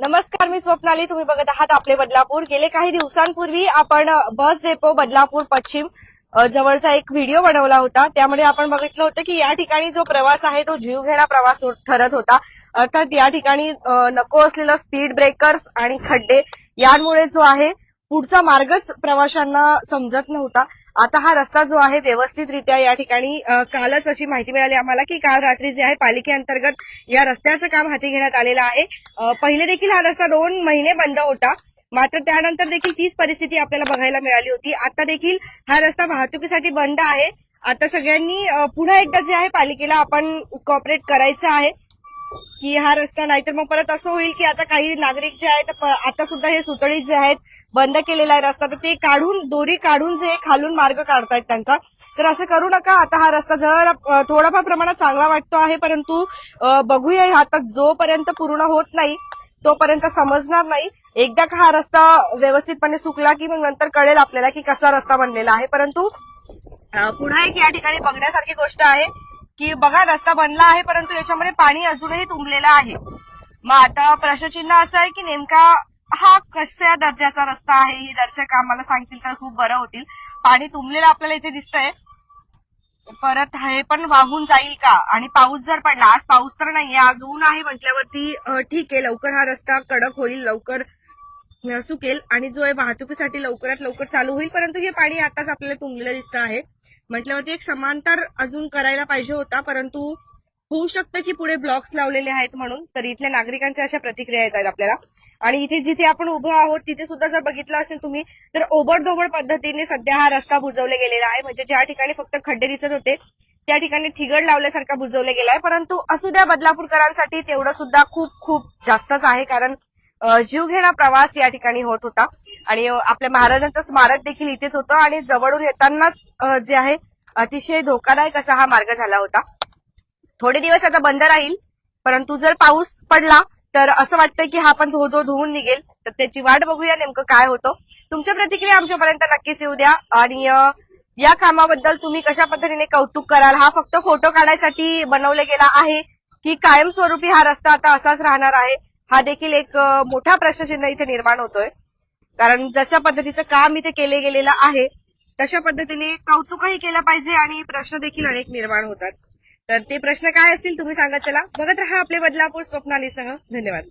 नमस्कार मी स्वप्नाली. तुम्ही बघत आहात आपले बदलापूर. गेले काही दिवसांपूर्वी आपण बस डेपो बदलापूर पश्चिम जवळचा एक व्हिडिओ बनवला होता. त्यामध्ये आपण बघितलं होतं की या ठिकाणी जो प्रवास आहे तो जीवघेणा प्रवास हो- ठरत होता. अर्थात या ठिकाणी नको असलेला स्पीड ब्रेकर्स आणि खड्डे यांमुळे जो आहे पुढचा मार्गच प्रवाशांना समजत नव्हता. आता हा रस्ता जो आहे व्यवस्थितरित्या या ठिकाणी कालच अशी माहिती मिळाली आम्हाला की काल रात्री जे आहे पालिकेअंतर्गत या रस्त्याचं काम हाती घेण्यात आलेलं आहे. पहिले देखील हा रस्ता दोन महिने बंद होता. मात्र त्यानंतर देखील तीच परिस्थिती आपल्याला बघायला मिळाली होती. आता देखील हा रस्ता वाहतुकीसाठी बंद आहे. आता सगळ्यांनी पुन्हा एकदा जे आहे पालिकेला आपण कॉपरेट करायचं आहे. की हा रस्ता नाहीतर मग परत असं होईल की आता काही नागरिक जे आहेत आता सुद्धा हे सुतळी जे आहेत बंद केलेला आहे रस्ता तर ते काढून दोरी काढून जे खालून मार्ग काढतायत त्यांचा. तर असं करू नका आता हा रस्ता जर थोडाफार प्रमाणात चांगला वाटतो आहे परंतु बघूया आता जोपर्यंत पूर्ण होत नाही तोपर्यंत समजणार नाही. एकदा का हा रस्ता व्यवस्थितपणे सुकला की मग नंतर कळेल आपल्याला की कसा रस्ता बनलेला आहे. परंतु पुन्हा एक या ठिकाणी बघण्यासारखी गोष्ट आहे. की बघा रस्ता बनला आहे परंतु याच्यामध्ये पाणी अजूनही तुंबलेलं आहे. मग आता प्रश्नचिन्ह असं आहे की नेमका हा कशा दर्जाचा रस्ता आहे? हे दर्शक आम्हाला सांगतील तर खूप बरं होतील. पाणी तुंबलेलं आपल्याला इथे दिसतंय. परत हे पण वाहून जाईल का? आणि पाऊस जर पडला आज पाऊस तर नाहीये आज ऊन आहे म्हटल्यावरती ठीक आहे लवकर हा रस्ता कडक होईल लवकर सुकेल. आणि जो आहे वाहतुकीसाठी लवकरात लवकर चालू होईल परंतु हे पाणी आताच आपल्याला तुंबलेलं दिसतं आहे. म्हटल्यावरती एक समांतर अजून करायला पाहिजे होता परंतु होऊ शकतं की पुढे ब्लॉक्स लावलेले आहेत म्हणून तर इथल्या नागरिकांच्या अशा प्रतिक्रिया येत आहेत आपल्याला. आणि इथे जिथे आपण उभं आहोत तिथे सुद्धा जर बघितलं असेल तुम्ही तर ओबडधोबड पद्धतीने सध्या हा रस्ता बुजवला गेलेला आहे. म्हणजे ज्या ठिकाणी फक्त खड्डे दिसत होते त्या ठिकाणी ठिगड लावल्यासारखा बुजवला गेला आहे. परंतु असू द्या बदलापूरकरांसाठी तेवढं सुद्धा खूप खूप जास्तच आहे. कारण जीवघेणा प्रवास या ठिकाणी होत होता. आणि आपल्या महाराजांचं स्मारक देखील इथेच होतं आणि जवळून येतानाच जे आहे अतिशय धोकादायक असा हा मार्ग झाला होता. थोडे दिवस आता बंद राहील परंतु जर पाऊस पडला तर असं वाटतं की हा पण धो धो धुवून निघेल. तर त्याची वाट बघूया नेमकं काय होतं. तुमच्या प्रतिक्रिया आमच्यापर्यंत नक्कीच येऊ द्या. आणि या कामाबद्दल तुम्ही कशा पद्धतीने कौतुक कराल? हा फक्त फोटो काढायसाठी बनवला गेला आहे की कायमस्वरूपी हा रस्ता आता असाच राहणार आहे? हा देखील एक मोठा प्रश्नचिन्ह इथे निर्माण होतोय. कारण जशा पद्धतीचं काम इथे केले गेलेलं आहे तशा पद्धतीने कौतुकही केलं पाहिजे आणि प्रश्न देखील अनेक निर्माण होतात. तर ते प्रश्न काय असतील तुम्ही सांगत चला. बघत राहा आपले बदलापूर स्वप्नालीसह. धन्यवाद.